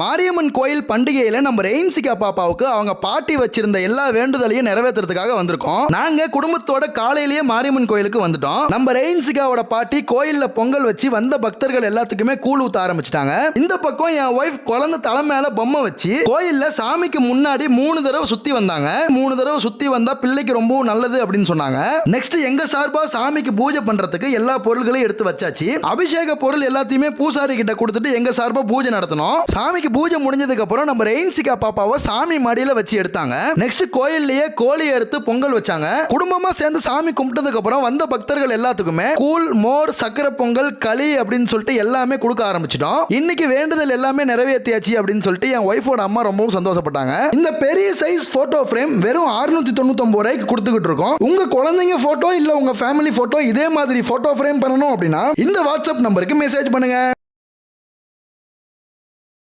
மாரியம்மன் கோயில் பண்டிகையில நம்ம ரெயின்சிகா பாப்பாவுக்கு அவங்க பாட்டி வச்சிருந்த எல்லா வேண்டுதலையும் நிறைவேற்றுறதுக்காக வந்திருக்கோம். நாங்க குடும்பத்தோட காலையிலேயே மாரியம்மன் கோயிலுக்கு வந்துட்டோம். நம்ம ரெயின்சிகாவோட பாட்டி கோயில்ல பொங்கல் வச்சு வந்த பக்தர்கள் எல்லாத்துக்குமே கூழ் ஊத்த ஆரம்பிச்சிட்டாங்க. இந்த பக்கம் என் ஒய்ஃப் குழந்தை தலை மேல பொம்மை வச்சு கோயில்ல சாமிக்கு முன்னாடி மூணு தடவை சுத்தி வந்தாங்க. மூணு தடவை சுத்தி வந்தா பிள்ளைக்கு ரொம்பவும் நல்லது அப்படின்னு சொன்னாங்க. நெக்ஸ்ட் எங்க சார்பா சாமிக்கு பூஜை பண்றதுக்கு எல்லா பொருள்களையும் எடுத்து வச்சாச்சு. அபிஷேக பொருள் எல்லாத்தையுமே பூசாரி கிட்ட கொடுத்துட்டு எங்க சார்பா பூஜை நடத்தணும் சாமிக்கு பூஜை முடிஞ்சதுக்கு அப்புறம் நம்ம ரெயின்சிகா பாப்பாவை சாமி மடியில வச்சு எடுத்தாங்க. நெக்ஸ்ட் கோயில்லயே கோழி அறுத்து பொங்கல் வச்சாங்க. குடும்பமா சேர்ந்து சாமி கும்பிட்டதுக்கு அப்புறம் வந்த பக்தர்கள் எல்லாத்துக்குமே கூழ் மோர் சக்கரை பொங்கல் களி அப்படின்னு சொல்லிட்டு எல்லாமே கொடுக்க ஆரம்பிச்சிட்டோம். இன்னைக்கு வேண்டுதல் எல்லாமே நிறைவேற்றியாச்சு அப்படின்னு சொல்லிட்டு என் ஒய்ஃபோட அம்மா ரொம்பவும் சந்தோஷப்பட்டாங்க. இந்த பெரிய சைஸ் போட்டோ ஃப்ரேம் வெறும் 699 தொண்ணூத்தொன்பது ரூபாய்க்கு கொடுத்துக்கிட்டு இருக்கோம். உங்க குழந்தைங்க போட்டோ இல்ல உங்க ஃபேமிலி போட்டோ இதே மாதிரி போட்டோ ஃப்ரேம் பண்ணணும் அப்படின்னா இந்த வாட்ஸ்அப் நம்பருக்கு மெசேஜ் பண்ணுங்க.